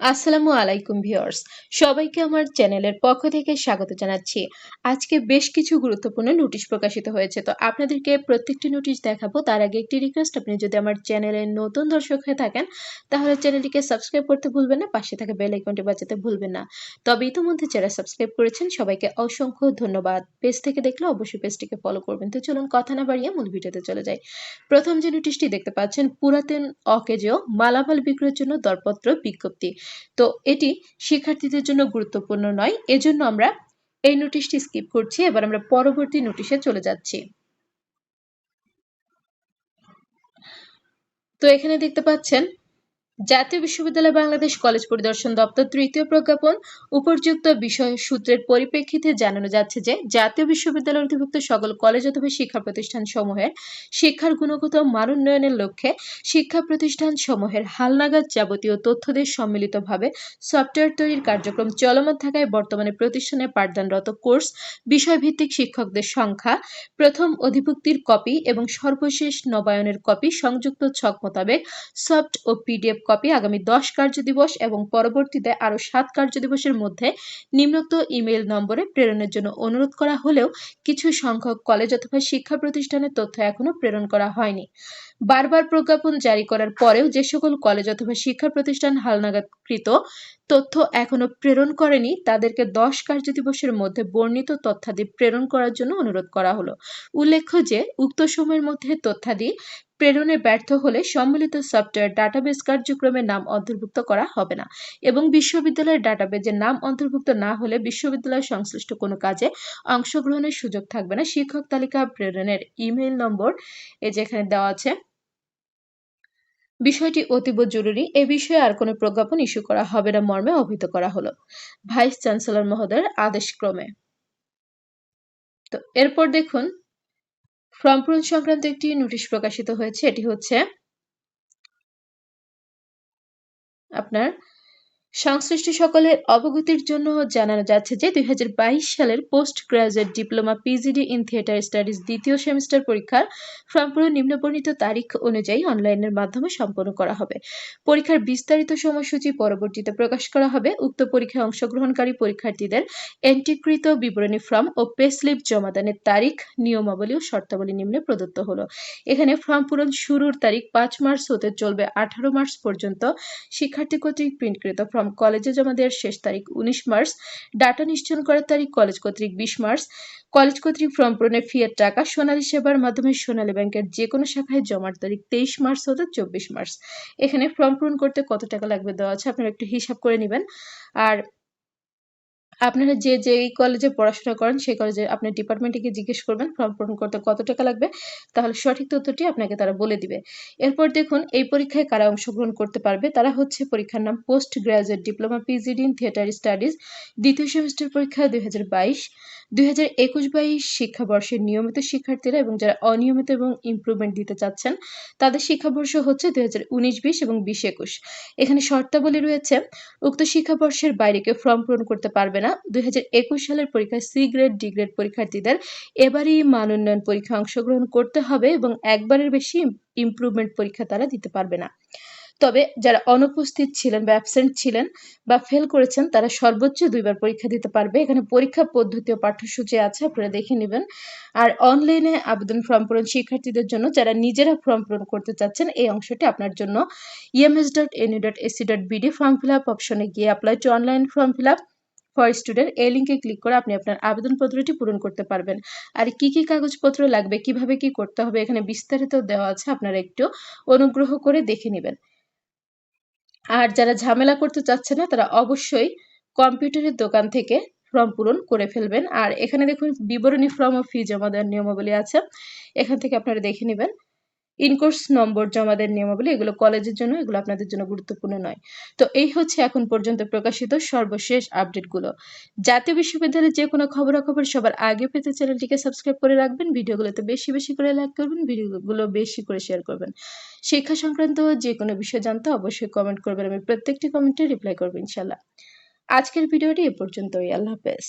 আসসালামু আলাইকুম ভিউয়ার্স, সবাইকে আমার চ্যানেলের পক্ষ থেকে স্বাগত জানাচ্ছি। আজকে বেশ কিছু গুরুত্বপূর্ণ নোটিশ প্রকাশিত হয়েছে, তো আপনাদেরকে প্রত্যেকটি নোটিশ দেখাবো। তার আগে একটি রিকোয়েস্ট আপনি যদি আমার চ্যানেলে নতুন দর্শক হয়ে থাকেন, তাহলে চ্যানেলটিকে সাবস্ক্রাইব করতে ভুলবেন না, পাশে থাকা বেল আইকনটি বাজাতে ভুলবেন না। তবে ইতিমধ্যে যারা সাবস্ক্রাইব করেছেন, সবাইকে অসংখ্য ধন্যবাদ। পেজ থেকে দেখলে অবশ্যই পেজটিকে ফলো করবেন। তো চলুন কথা না বাড়িয়ে মূল ভিডিওতে চলে যাই। প্রথম যে নোটিশটি দেখতে পাচ্ছেন, পুরাতন অকেজেও মালামাল বিক্রয়ের জন্য দরপত্র বিজ্ঞপ্তি। তো এটি শিক্ষার্থীদের জন্য গুরুত্বপূর্ণ নয়, এজন্য আমরা এই নোটিশটি স্কিপ করছি, এবার আমরা পরবর্তী নোটিশে চলে যাচ্ছি। তো এখানে দেখতে পাচ্ছেন জাতীয় বিশ্ববিদ্যালয় বাংলাদেশ কলেজ পরিদর্শন দপ্তর তৃতীয় প্রজ্ঞাপন, উপযুক্ত বিষয় সূত্রের পরিপ্রেক্ষিতে জানানো যাচ্ছে যে, জাতীয় বিশ্ববিদ্যালয় অধিভুক্ত সকল কলেজ অথবা শিক্ষা প্রতিষ্ঠান সমূহের শিক্ষার গুণগত মান উন্নয়নের লক্ষ্যে শিক্ষা প্রতিষ্ঠান সমূহের হালনাগাদ যাবতীয় তথ্যদের সম্মিলিতভাবে সফটওয়্যার তৈরির কার্যক্রম চলমান থাকায় বর্তমানে প্রতিষ্ঠানে পাঠদানরত কোর্স, বিষয়ভিত্তিক শিক্ষকদের সংখ্যা, প্রথম অধিভুক্তির কপি এবং সর্বশেষ নবায়নের কপি সংযুক্ত ছক মোতাবেক সফট ও পিডিএফ কপি আগামী দশ কার্য দিবস এবং পরবর্তীতে আরও সাত কার্য দিবসের মধ্যে নিম্নোক্ত ইমেইল নম্বরে প্রেরণের জন্য অনুরোধ করা হলেও কিছু সংখ্যক কলেজ অথবা শিক্ষা প্রতিষ্ঠানের তথ্য এখনও প্রেরণ করা হয়নি। বারবার প্রজ্ঞাপন জারি করার পরেও যে সকল কলেজ অথবা শিক্ষা প্রতিষ্ঠান হালনাগাদকৃত তথ্য এখনও প্রেরণ করেনি, তাদেরকে দশ কার্য দিবসের মধ্যে বর্ণিত তথ্যাদি প্রেরণ করার জন্য অনুরোধ করা হলো। উল্লেখ্য যে, উক্ত সময়ের মধ্যে তথ্যাদি প্রেরণে ব্যর্থ হলে সম্মিলিত সফটওয়্যার ডাটাবেস কার্যক্রমের নাম অন্তর্ভুক্ত করা হবে না এবং বিশ্ববিদ্যালয়ের ডাটাবেজের নাম অন্তর্ভুক্ত না হলে বিশ্ববিদ্যালয় সংশ্লিষ্ট কোনো কাজে অংশগ্রহণের সুযোগ থাকবে না। শিক্ষক তালিকা প্রেরণের ইমেইল নম্বর এই যে এখানে দেওয়া আছে। বিষয়টি অতীব জরুরি। এ বিষয়ে আর কোনো প্রজ্ঞাপন ইস্যু করা হবে না মর্মে অভিহিত করা হলো। ভাইস চ্যান্সেলর মহোদয়ের আদেশক্রমে। তো এরপর দেখুন ফর্ম পূরণ সংক্রান্ত একটি নোটিশ প্রকাশিত হয়েছে। এটি হচ্ছে আপনার সংশ্লিষ্ট সকলের অবগতির জন্য জানানো যাচ্ছে যে দুই হাজার বাইশ সালের post graduate diploma PGD in theatre studies দ্বিতীয় সেমিস্টার পরীক্ষার ফর্ম পূরণ নিম্নবর্ণিত তারিখ অনুযায়ী অনলাইনের মাধ্যমে সম্পন্ন করা হবে। পরীক্ষার বিস্তারিত সময়সূচি পরবর্তীতে প্রকাশ করা হবে। উক্ত পরীক্ষায় অংশগ্রহণকারী পরীক্ষার্থীদের এন্ট্রিকৃত বিবরণী ফর্ম ও পে স্লিপ জমাদানের তারিখ, নিয়মাবলী ও শর্তাবলী নিম্নে প্রদত্ত হলো। এখানে ফর্ম পূরণ শুরুর তারিখ পাঁচ মার্চ হতে চলবে আঠারো মার্চ পর্যন্ত। শিক্ষার্থী কর্তৃক প্রিন্টকৃত ফর্ম ফর্ম কলেজে জমা দেওয়ার শেষ তারিখ উনিশ মার্চ। ডাটা নিশ্চয়ন করার তারিখ কলেজ কর্তৃক বিশ মার্চ। কলেজ কর্তৃক ফর্ম পূরণের ফিয়ের টাকা সোনালী সেবার মাধ্যমে সোনালী ব্যাংকের যে কোনো শাখায় জমার তারিখ তেইশ মার্চ হতে চব্বিশ মার্চ। এখানে ফর্ম পূরণ করতে কত টাকা লাগবে দেওয়া আছে আপনারা একটু হিসাব করে নেবেন। আর আপনারা যে যেই কলেজে পড়াশোনা করেন, সেই কলেজে আপনার ডিপার্টমেন্টে গিয়ে জিজ্ঞেস করবেন ফর্ম পূরণ করতে কত টাকা লাগবে, তাহলে সঠিক তথ্যটি আপনাকে তারা বলে দিবে। এরপর দেখুন, এই পরীক্ষায় কারা অংশগ্রহণ করতে পারবে? তারা হচ্ছে পরীক্ষার নাম post graduate diploma PGD in theatre studies দ্বিতীয় সেমিস্টার পরীক্ষা দুই হাজার বাইশ দুই হাজার একুশ বাইশ শিক্ষাবর্ষের নিয়মিত শিক্ষার্থীরা এবং যারা অনিয়মিত এবং ইমপ্রুভমেন্ট দিতে চাচ্ছেন, তাদের শিক্ষাবর্ষ হচ্ছে দুই হাজার উনিশ বিশ এবং বিশ একুশ। এখানে শর্তাবলী রয়েছে, উক্ত শিক্ষাবর্ষের বাইরে কেউ ফর্ম পূরণ করতে পারবে না। দুই হাজার একুশ সালের পরীক্ষায় সি গ্রেড ডি গ্রেড পরীক্ষার্থীদের এবারই মান উন্নয়ন পরীক্ষায় অংশগ্রহণ করতে হবে এবং একবারের বেশি ইমপ্রুভমেন্ট পরীক্ষা তারা দিতে পারবে না। তবে যারা অনুপস্থিত ছিলেন বা অ্যাবসেন্ট ছিলেন বা ফেল করেছেন, তারা সর্বোচ্চ দুইবার পরীক্ষা দিতে পারবে। এখানে পরীক্ষা পদ্ধতি ও পাঠ্যসূচি আছে, আপনারা দেখে নেবেন। আর অনলাইনে আবেদন ফর্ম পূরণ শিক্ষার্থীদের জন্য, যারা নিজেরা ফর্ম পূরণ করতে চাচ্ছেন, এই অংশটি আপনার জন্য। EMS dot NU dot AC dot BD form fill up অপশনে গিয়ে apply to online form fill up for student এই লিঙ্কে ক্লিক করে আপনি আপনার আবেদনপত্রটি পূরণ করতে পারবেন। আর কি কি কাগজপত্র লাগবে, কীভাবে কি করতে হবে, এখানে বিস্তারিত দেওয়া আছে, আপনারা একটু অনুগ্রহ করে দেখে নেবেন। আর যারা ঝামেলা করতে চাচ্ছে না, তারা অবশ্যই কম্পিউটারের দোকান থেকে ফর্ম পূরণ করে ফেলবেন। আর এখানে দেখুন, বিবরণী ফর্ম ও ফি জমা দেওয়ার নিয়মাবলী আছে। এখান থেকে আপনারা দেখে নেবেন ইনকোর্স নম্বর জমা দেওয়ার নিয়মাবলী, এগুলো কলেজের জন্য, এগুলো আপনাদের জন্য গুরুত্বপূর্ণ নয়। তো এই হচ্ছে এখন পর্যন্ত প্রকাশিত সর্বশেষ আপডেটগুলো জাতীয় বিশ্ববিদ্যালয়ের যে কোনো খবরাখবর সবার আগে পেতে চ্যানেলটিকে সাবস্ক্রাইব করে রাখবেন, ভিডিওগুলোতে বেশি বেশি করে লাইক করবেন, ভিডিওগুলো বেশি করে শেয়ার করবেন। শিক্ষা সংক্রান্ত যে কোনো বিষয় জানতে অবশ্যই কমেন্ট করবেন, আমি প্রত্যেকটি কমেন্টে রিপ্লাই করব ইনশাল্লাহ আজকের ভিডিওটি এ পর্যন্তই, আল্লাহ হাফেজ।